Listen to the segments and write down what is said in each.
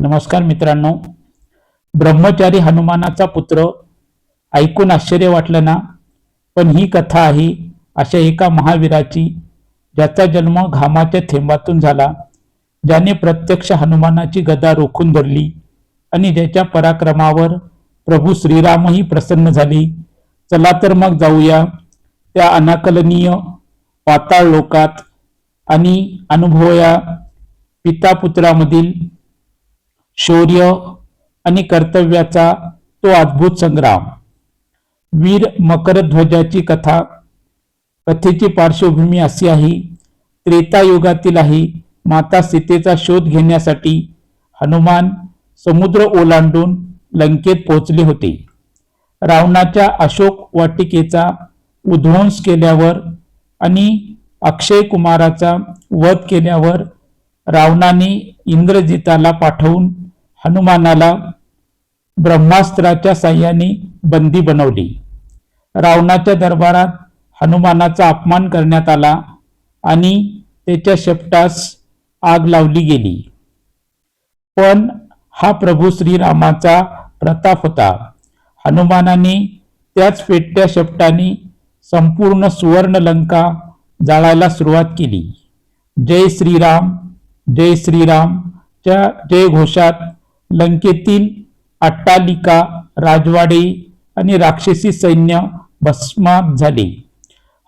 नमस्कार मित्रांनो. ब्रह्मचारी हनुमानाचा पुत्र ऐकून आश्चर्य वाटलं ना? पण ही कथा आहे अशा एका महावीराची ज्याचा जन्म घामाच्या थेंबातून झाला ज्याने प्रत्यक्ष हनुमानाची गदा रोखून धरली आणि ज्याच्या पराक्रमावर प्रभू श्रीरामही प्रसन्न झाले. चला तर मग जाऊया त्या अनाकलनीय पाताळ लोकात आणि अनुभवया पिता पुत्रामधील शौर्य आणि कर्तव्याचा तो अद्भुत संग्राम. वीर मकरध्वजाची कथा. कथेची पार्श्वभूमी अशी आहे त्रेतायुगातील आहे माता सीतेचा शोध घेण्यासाठी हनुमान समुद्र ओलांडून लंकेत पोहोचले होते. रावणाच्या अशोक वाटिकेचा उध्वंस केल्यावर आणि अक्षय कुमाराचा वध केल्यावर रावणाने इंद्रजिताला पाठवून हनुमानाला ब्रह्मास्त्राच्या साह्याने बंदी बनवली. रावणाच्या दरबारात हनुमानाचा अपमान करण्यात आला आणि त्याच्या शेपटास आग लावली गेली. पण हा प्रभू श्रीरामाचा प्रताप होता. हनुमानाने त्याच पेटत्या शेपटाने संपूर्ण सुवर्ण लंका जाळायला सुरुवात केली. जय श्रीराम जय श्रीराम च्या जय घोषात लंकेतील अट्टालिका राजवाडे आणि राक्षसी सैन्य भस्मात झाले.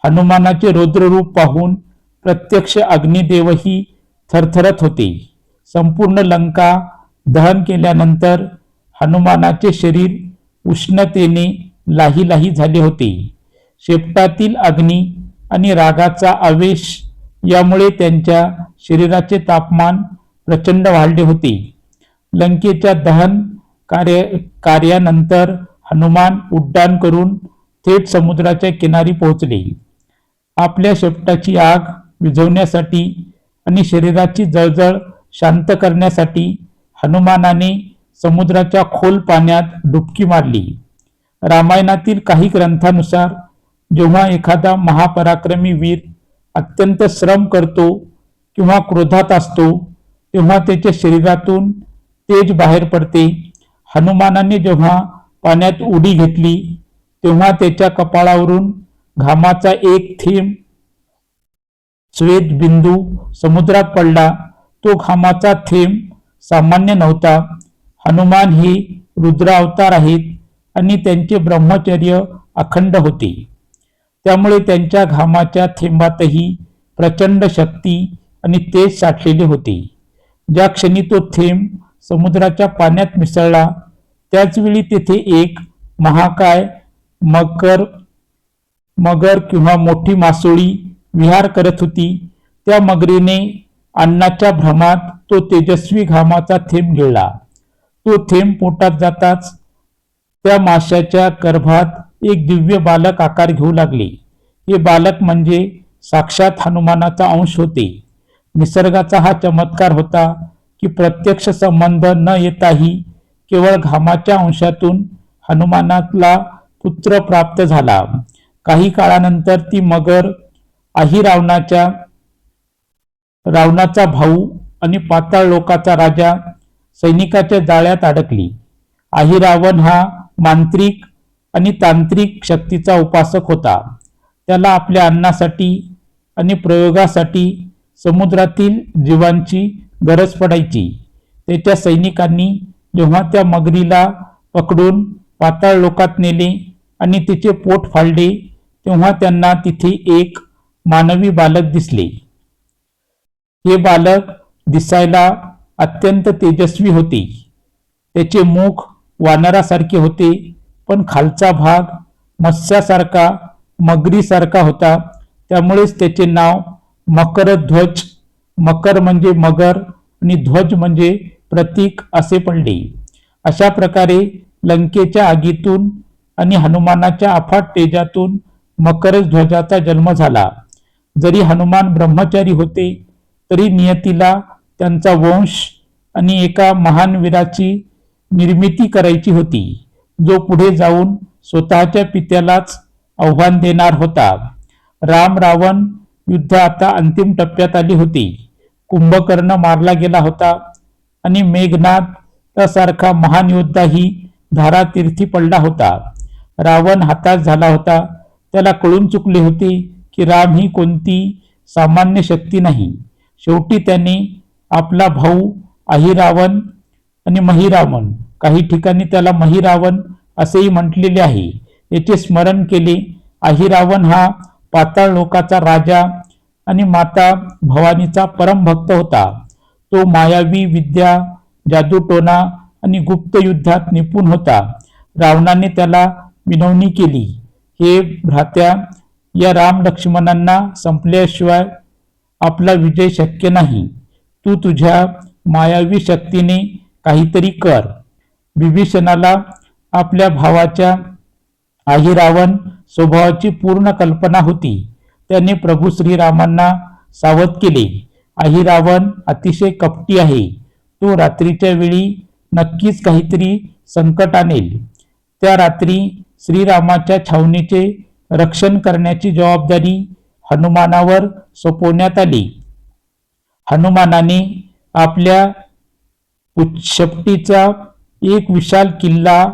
हनुमानाचे रौद्ररूप पाहून प्रत्यक्ष अग्निदेवही थरथरत होते. संपूर्ण लंका दहन केल्यानंतर हनुमानाचे शरीर उष्णतेने लाही लाही झाले होते. शेपटातील अग्नी आणि रागाचा आवेश यामुळे त्यांच्या शरीराचे तापमान प्रचंड वाढले होते. लंकेच्या दहन कार्य कार्यानंतर हनुमान उड्डाण करून थेट समुद्राच्या किनारी पोहोचले. आपल्या शेपटाची आग विझवण्यासाठी आणि शरीराची जळजळ शांत करण्यासाठी हनुमानाने समुद्राच्या खोल पाण्यात डुबकी मारली. रामायणातील काही ग्रंथानुसार जेव्हा एखादा महापराक्रमी वीर अत्यंत श्रम करतो किंवा क्रोधात असतो तेव्हा त्याच्या शरीरातून तेज बाहेर पडते. हनुमानाने जेव्हा पाण्यात उडी घेतली तेव्हा त्याच्या कपाळावरून घामाचा एक थेंब श्वेत बिंदू समुद्रात पडला. तो घामाचा थेंब सामान्य नव्हता. हनुमान हे रुद्र अवतार आहेत आणि त्यांचे ब्रह्मचर्य अखंड होते. त्यामुळे त्यांच्या घामाच्या थेंबातही प्रचंड शक्ती आणि तेज साठलेले होते. ज्या क्षणी तो थेंब समुद्राच्या पाण्यात मिसळला. त्याचवेळी तेथे एक महाकाय मकर मगर किंवा मोठी मासोळी विहार करत होती. त्या मगरीने अन्नाच्या भ्रमात तो तेजस्वी घामाचा थेंब गिळला. तो थेंब पोटात जाताच त्या माशाच्या गर्भात एक दिव्य बालक आकार घेऊ लागले. हे बालक म्हणजे साक्षात हनुमानाचा अंश होते. निसर्गाचा हा चमत्कार होता. की प्रत्यक्ष संबंध न येताही केवळ घामाच्या अंशातून हनुमानाला पुत्र प्राप्त झाला. काही काळानंतर ती मगर आही रावणाच्या रावणाचा भाऊ आणि पाताळ लोकाचा राजा सैनिकाच्या जाळ्यात अडकली. आही रावण हा मांत्रिक आणि तांत्रिक शक्तीचा उपासक होता. त्याला आपल्या अन्नासाठी आणि प्रयोगासाठी समुद्रातील जीवांची गरज पडायची. त्याच्या सैनिकांनी जेव्हा त्या मगरीला पकडून पाताळ लोकात नेले आणि तिचे पोट फाडले तेव्हा त्यांना तिथे एक मानवी बालक दिसले. हे बालक दिसायला अत्यंत तेजस्वी होते. त्याचे मुख वानरासारखे होते पण खालचा भाग मत्स्यासारखा मगरीसारखा होता. त्यामुळेच त्याचे नाव मकरध्वज मकर म्हणजे मगर आणि ध्वज म्हणजे प्रतीक असे पडले. अशा प्रकारे लंकेच्या आगीतून आणि हनुमानाच्या अफाट तेजातून मकरध्वजाचा जन्म झाला. जरी हनुमान ब्रह्मचारी होते तरी नियतीला त्यांचा वंश आणि एका महान वीराची निर्मिती करायची होती जो पुढे जाऊन स्वतःच्या पित्यालाच आव्हान देणार होता. राम रावण युद्ध आता अंतिम टप्प्यात आली होती. कुंभकर्ण मारला गेला होता. आणि मेघनाथ सारखा महान योद्धाही धारातीर्थी पडला होता. रावण हाताश झाला होता. त्याला कळून चुकले होते की राम ही कोणती सामान्य शक्ती नाही. शेवटी त्याने आपला भाऊ अहिरावण आणि महिरावण काही ठिकाणी त्याला महिरावण असेही म्हटलेले आहे. याचे स्मरण केले अहिरावण हा पाताळ लोकाचा राजा आणि माता भवानीचा परमभक्त होता. तो मायावी विद्या जादूटोना आणि गुप्त युद्धात निपुण होता. रावणाने त्याला विनवणी केली. हे भ्रात्या या राम लक्ष्मणांना संपल्याशिवाय आपला विजय शक्य नाही. तू तुझ्या मायावी शक्तीने काहीतरी कर. विभीषणाला आपल्या भावाच्या आहिरावण स्वभावाची पूर्ण कल्पना होती. त्याने प्रभू श्रीरामांना सावध केले. आई रावण अतिशय कपटी आहे. तो रात्रीच्या वेळी नक्कीच काहीतरी संकट आणेल. त्या रात्री श्रीरामाच्या छावणीचे रक्षण करण्याची जबाबदारी हनुमानावर सोपवण्यात आली. हनुमानाने आपल्या उच्चपटीचा एक विशाल किल्ला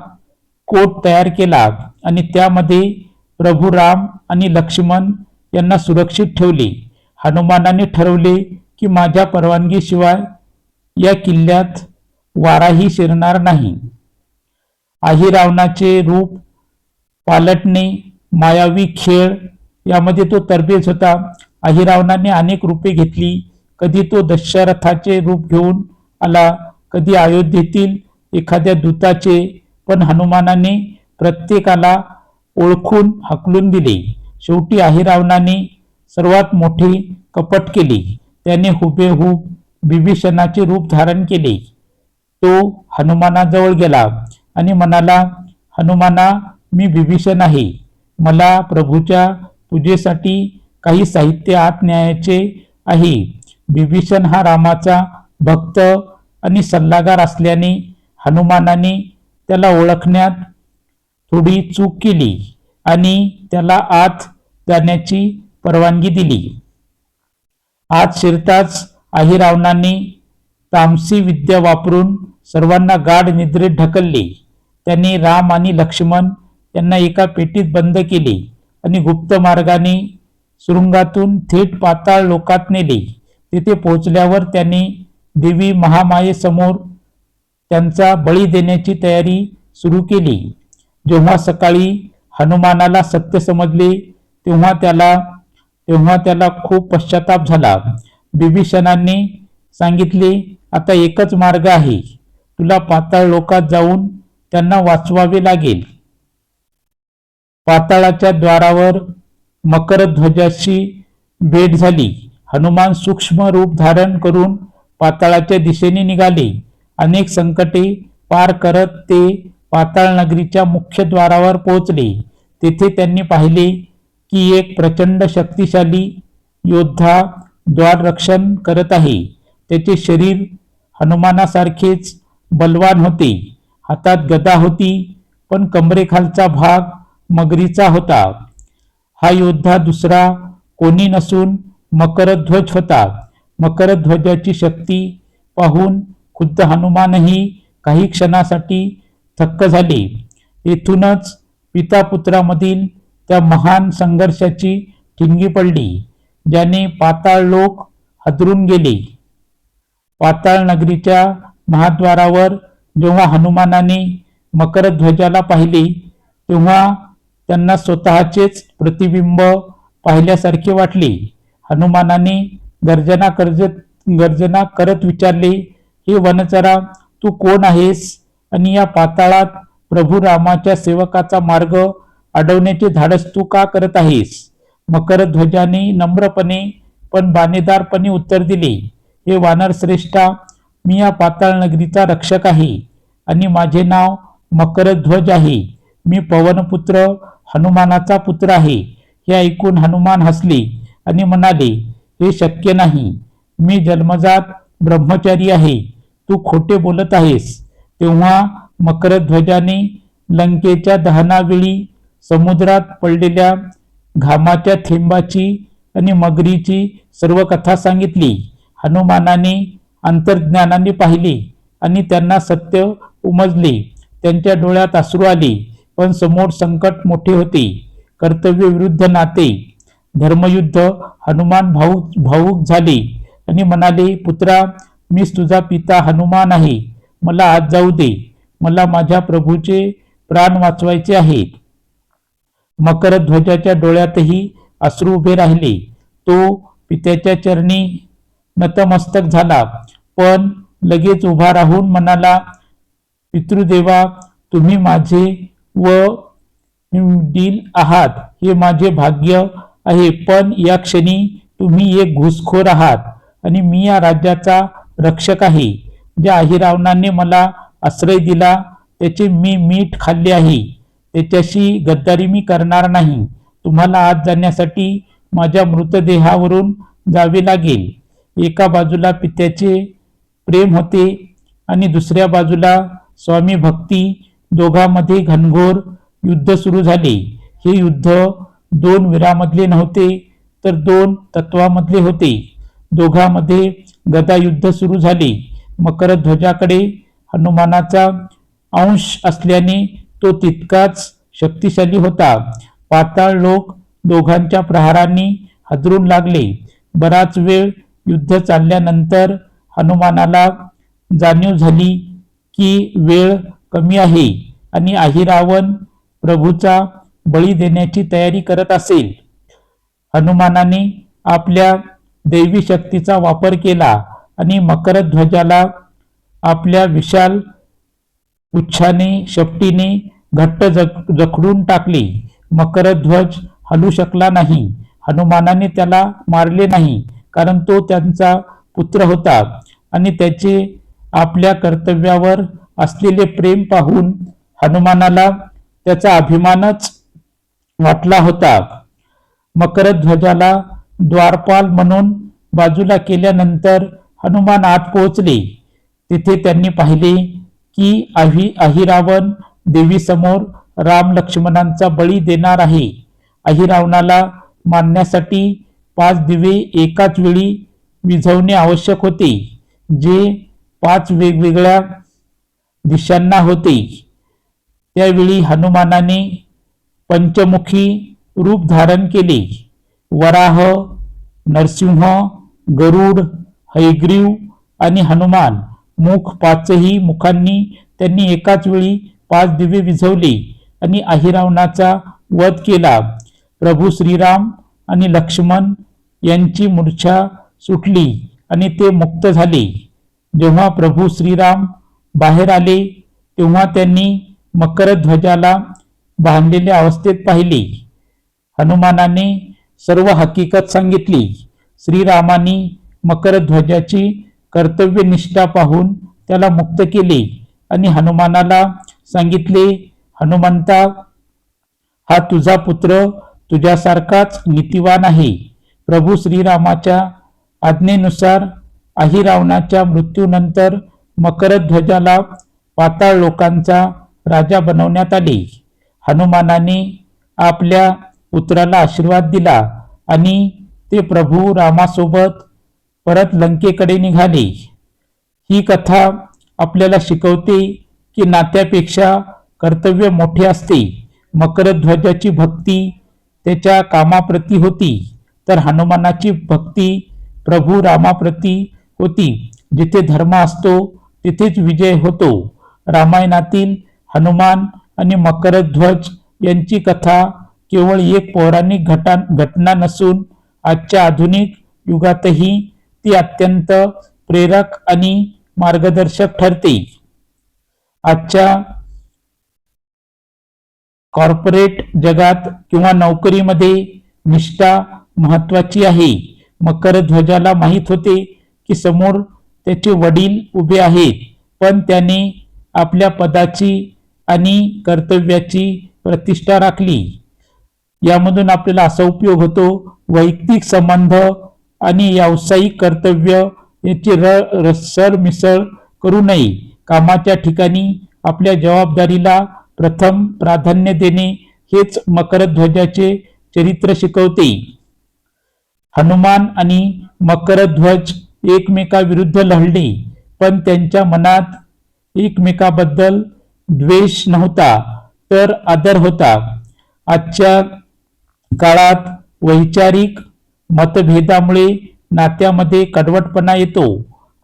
कोट तयार केला आणि त्यामध्ये प्रभू राम आणि लक्ष्मण यांना सुरक्षित ठेवले. हनुमानाने ठरवले की माझ्या परवानगीशिवाय या किल्ल्यात वाराही शिरणार नाही. आहिरावणाचे रूप पालटणे मायावी खेळ यामध्ये तो तरबेज होता. अहिरावणाने अनेक रूपे घेतली. कधी तो दशरथाचे रूप घेऊन आला कधी अयोध्येतील एखाद्या दूताचे पण हनुमानाने प्रत्येकाला ओळखून हकलून दिले. शेवटी अहिरावणाने सर्वात मोठे कपट केले. त्याने हुबेहूब बिभीषणाचे रूप धारण केले. तो हनुमानाजवळ गेला आणि म्हणाला हनुमाना मी विभीषण आहे. मला प्रभूच्या पूजेसाठी काही साहित्य आत न्यायाचे आहे. विभीषण हा रामाचा भक्त आणि सल्लागार असल्याने हनुमानाने त्याला ओळखण्यात थोडी चूक केली आणि त्याला आत जाण्याची परवानगी दिली. आज शिरताच आहिरावणांनी तामसी विद्या वापरून सर्वांना गाढ निद्रेत ढकलले. त्यांनी राम आणि लक्ष्मण यांना एका पेटीत बंद केले आणि गुप्त मार्गाने सुरुंगातून थेट पाताळ लोकात नेले. तिथे पोहोचल्यावर त्यांनी देवी महामायेसमोर त्यांचा बळी देण्याची तयारी सुरू केली. जेव्हा सकाळी हनुमानाला सत्य समजले तेव्हा त्याला तेव्हा त्याला खूप पश्चाताप झाला. बिभीषणांनी सांगितले आता एकच मार्ग आहे. तुला पाताळ लोकात जाऊन त्यांना वाचवावे लागेल. पाताळाच्या द्वारावर मकरध्वजाशी भेट झाली. हनुमान सूक्ष्म रूप धारण करून पाताळाच्या दिशेने निघाले. अनेक संकटे पार करत ते पाताळ नगरीच्या मुख्य द्वारावर पोहोचले. तेथे त्यांनी पाहिले की एक प्रचंड शक्तिशाली योद्धा द्वाररक्षण करत आहे. त्याचे शरीर हनुमानासारखेच बलवान होते. हातात गदा होती पण कमरेखालचा भाग मगरीचा होता. हा योद्धा दुसरा कोणी नसून मकरध्वज होता. मकरध्वजाची शक्ती पाहून खुद्द हनुमानही काही क्षणासाठी थक्क झाले. येथूनच पिता पुत्रामधील त्या महान संघर्षाची ठिणगी पडली ज्याने पाताळ लोक हादरून गेले. पाताळ नगरीच्या महाद्वारावर जेव्हा हनुमानाने मकरध्वजाला पाहिले तेव्हा त्यांना स्वतःचेच प्रतिबिंब पाहिल्यासारखे वाटले. हनुमानाने गर्जना करजत गर्जना करत विचारले हे वनचरा तू कोण आहेस? आणि या पाताळात प्रभू रामाच्या सेवकाचा मार्ग अडवण्याचे धाडस तू का करत आहेस? मकरध्वजाने नम्रपणे पण बाणेदारपणे उत्तर दिले हे वानर श्रेष्ठा मी या पाताळ नगरीचा रक्षक आहे आणि माझे नाव मकरध्वज आहे. मी पवनपुत्र हनुमानाचा पुत्र आहे. हे ऐकून हनुमान हसले आणि म्हणाले हे शक्य नाही. मी जन्मजात ब्रह्मचारी आहे. तू खोटे बोलत आहेस. तेव्हा मकरध्वजाने लंकेच्या दहनावेळी समुद्रात पडलेल्या घामाच्या थेंबाची आणि मगरीची सर्व कथा सांगितली. हनुमानाने अंतर्ज्ञानाने पाहिले आणि त्यांना सत्य उमजले. त्यांच्या डोळ्यात अश्रू आले पण समोर संकट मोठे होते. कर्तव्य विरुद्ध नाते. धर्मयुद्ध हनुमान भाऊ भाऊक झाले आणि म्हणाले पुत्रा मीच तुझा पिता हनुमान आहे. मला आज जाऊ दे. मला माझ्या प्रभूचे प्राण वाचवायचे आहेत. मकरध्वजाच्या डोळ्यातही अश्रू उभे राहिले. तो पित्याच्या चरणी नतमस्तक झाला. पण लगेच उभा राहून म्हणाला पितृदेवा तुम्ही माझे व डील आहात. हे माझे भाग्य आहे. पण या क्षणी तुम्ही एक घुसखोर आहात आणि मी या राज्याचा रक्षक आहे. ज्या अहिरावणाने मला आश्रय दिला त्याचे मी मीठ खाल्ले आहे. त्याच्याशी गद्दारी मी करणार नाही. तुम्हाला आत जाण्यासाठी माझ्या मृतदेहावरून जावे लागेल. एका बाजूला पित्याचे प्रेम होते आणि दुसऱ्या बाजूला स्वामी भक्ती दोघांमध्ये घनघोर युद्ध सुरू झाले. हे युद्ध दोन वीरामधले नव्हते तर दोन तत्वामधले होते. दोघांमध्ये गदा युद्ध सुरू झाले. मकरध्वजाकडे हनुमानाचा अंश असल्याने तो तितकाच शक्तिशाली होता. पाताळ लोक दोघांच्या प्रहारांनी हादरून लागले. बराच वेळ युद्ध चालल्यानंतर हनुमानाला जाणीव झाली की वेळ कमी आहे आणि अहिरावण प्रभूचा बळी देण्याची तयारी करत असेल. हनुमानाने आपल्या दैवी शक्तीचा वापर केला आणि मकरध्वजाला आपल्या विशाल उच्छाने शेपटीने घट्ट जख जखडून टाकले. मकरध्वज हलू शकला नाही. हनुमानाने त्याला मारले नाही कारण तो त्यांचा पुत्र होता आणि त्याचे आपल्या कर्तव्यावर असलेले प्रेम पाहून हनुमानाला त्याचा अभिमानच वाटला होता. मकरध्वजाला द्वारपाल म्हणून बाजूला केल्यानंतर हनुमान आत पोहोचले. तिथे त्यांनी पाहिले की अहि अहिरावण देवीसमोर राम लक्ष्मणांचा बळी देणार आहे. अहिरावणाला मानण्यासाठी पाच दिवे एकाच वेळी विझवणे आवश्यक होते जे पाच वेगवेगळ्या दिशांना होते. त्यावेळी हनुमानाने पंचमुखी रूप धारण केले. वराह नरसिंह गरुड हैग्रीव आणि हनुमान मुख पाचही मुखांनी त्यांनी एकाच वेळी पाच दिवे विझवले आणि अहिरावणाचा वध केला. प्रभू श्रीराम आणि लक्ष्मण यांची मूर्छा सुटली आणि ते मुक्त झाले. जेव्हा प्रभू श्रीराम बाहेर आले तेव्हा त्यांनी मकरध्वजाला बांधलेल्या अवस्थेत पाहिले. हनुमानाने सर्व हकीकत सांगितली. श्रीरामाने मकरध्वजाची कर्तव्यनिष्ठा पाहून त्याला मुक्त केले आणि हनुमानाला सांगितले हनुमंता हा तुझा पुत्र तुझ्यासारखाच नीतिवान आहे. प्रभू श्रीरामाच्या आज्ञेनुसार अहिरावणाच्या मृत्यूनंतर मकरध्वजाला पाताळ लोकांचा राजा बनवण्यात आले. हनुमानाने आपल्या पुत्राला आशीर्वाद दिला आणि ते प्रभू रामासोबत परत लंकेकडे निघाले. ही कथा आपल्याला शिकवते की नात्यापेक्षा कर्तव्य मोठे असते. मकरध्वजाची भक्ती त्याच्या कामाप्रती होती तर हनुमानाची भक्ती प्रभू रामाप्रती होती. जिथे धर्म असतो तिथेच विजय होतो. रामायणातील हनुमान आणि मकरध्वज यांची कथा केवळ एक पौराणिक घटा घटना नसून आजच्या आधुनिक युगातही ती अत्यंत प्रेरक आणि मार्गदर्शक ठरते. आजच्या कॉर्पोरेट जगात किंवा नोकरीमध्ये निष्ठा महत्वाची आहे. मकर ध्वजाला माहीत होते की समोर त्याचे वडील उभे आहेत पण त्याने आपल्या पदाची आणि कर्तव्याची प्रतिष्ठा राखली. यामधून आपल्याला असा उपयोग होतो वैयक्तिक संबंध आणि व्यावसायिक कर्तव्य याची र सरमिसळ करू नये. कामाच्या ठिकाणी आपल्या जबाबदारीला प्रथम प्राधान्य देणे हेच मकरध्वजाचे चरित्र शिकवते. हनुमान आणि मकरध्वज एकमेकाविरुद्ध लढले पण त्यांच्या मनात एकमेकाबद्दल द्वेष नव्हता तर आदर होता. आजच्या काळात वैचारिक मतभेदामुळे नात्यामध्ये कडवटपणा येतो.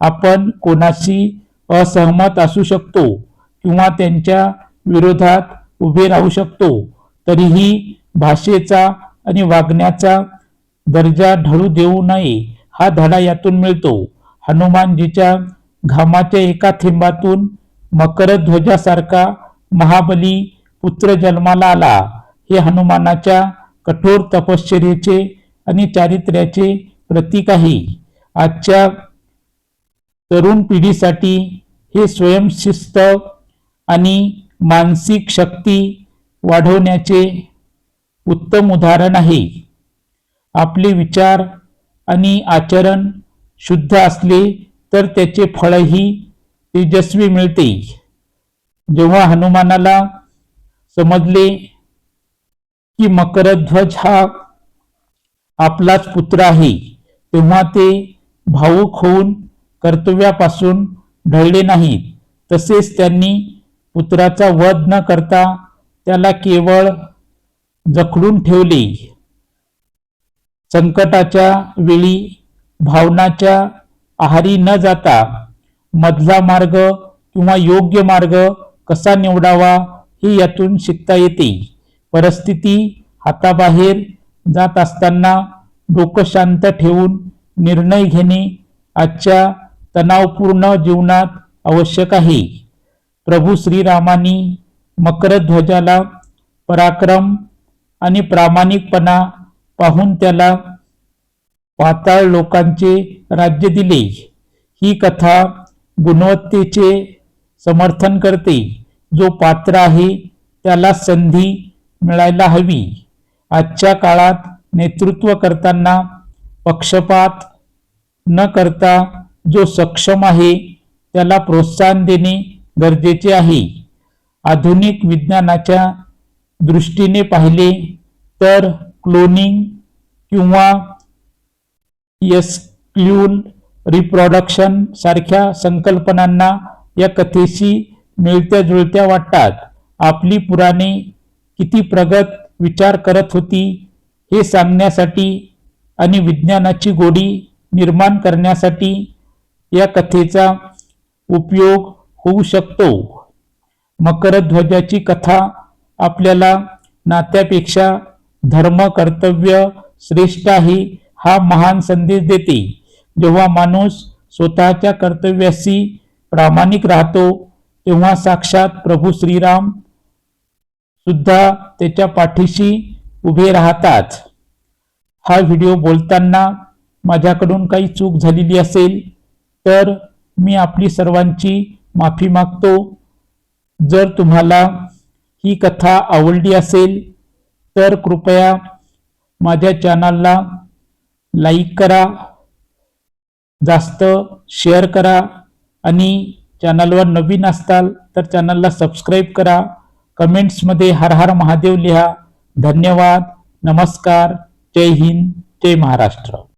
आपण कोणाशी असहमत असू शकतो किंवा त्यांच्या विरोधात उभे राहू शकतो. तरीही भाषेचा आणि वागण्याचा दर्जा ढळू देऊ नये हा धडा यातून मिळतो. हनुमानजीच्या घामाच्या एका थेंबातून मकरध्वजासारखा महाबली पुत्र जन्माला आला. हे हनुमानाच्या कठोर तपश्चर्येचे आणि चारित्र्याचे प्रतीक आहे. आजच्या तरुण पिढीसाठी हे स्वयंशिस्त आणि मानसिक शक्ती वाढवण्याचे उत्तम उदाहरण आहे. आपले विचार आणि आचरण शुद्ध असले तर त्याचे फळही तेजस्वी मिळते. जेव्हा हनुमानाला समजले की मकरध्वज हा आपलाच पुत्र आहे. तेव्हा ते भाऊक होऊन कर्तव्यापासून ढळले नाहीत. तसेच त्यांनी पुत्राचा वध न करता त्याला केवळ जखडून ठेवले. संकटाच्या वेळी भावनाच्या आहारी न जाता मधला मार्ग किंवा योग्य मार्ग कसा निवडावा हे यातून शिकता येते. परिस्थिती हाताबाहेर जात असताना डोकं शांत ठेवून निर्णय घेणे आजच्या तणावपूर्ण जीवनात आवश्यक आहे. प्रभू श्रीरामानी मकरध्वजाला पराक्रम आणि प्रामाणिकपणा पाहून त्याला पाताळ लोकांचे राज्य दिले. ही कथा गुणवत्तेचे समर्थन करते. जो पात्र आहे त्याला संधी मिळायला हवी. आजच्या काळात नेतृत्व करताना पक्षपात न करता जो सक्षम आहे त्याला प्रोत्साहन देणे गरजेचे आहे. आधुनिक विज्ञानाच्या दृष्टीने पाहिले तर क्लोनिंग किंवा एस्क्ल्यून रिप्रोडक्शन सारख्या संकल्पनांना या कथेशी मिळत्या जुळत्या वाटतात. आपली पुराणे किती प्रगत विचार करत होती. हे सांगण्यासाठी आणि विज्ञानाची गोडी निर्माण करण्यासाठी या कथेचा उपयोग होऊ शकतो. मकरध्वजाची कथा आपल्याला नात्यापेक्षा धर्म कर्तव्य श्रेष्ठ आहे हा महान संदेश देते. जेव्हा माणूस स्वतःच्या कर्तव्याशी प्रामाणिक राहतो तेव्हा साक्षात प्रभू श्रीराम सुद्धा त्याच्या पाठीशी उभे राहतात. हा व्हिडिओ बोलताना माझ्याकडून काही चूक झालेली असेल तर मी आपली सर्वांची माफी मागतो. जर तुम्हाला ही कथा आवडली असेल तर कृपया माझ्या चॅनलला लाईक करा जास्त शेअर करा आणि चॅनलवर नवीन असताल तर चॅनलला सबस्क्राईब करा. कमेंट्समध्ये हर हर महादेव लिहा. धन्यवाद. नमस्कार. जय हिंद. जय महाराष्ट्र.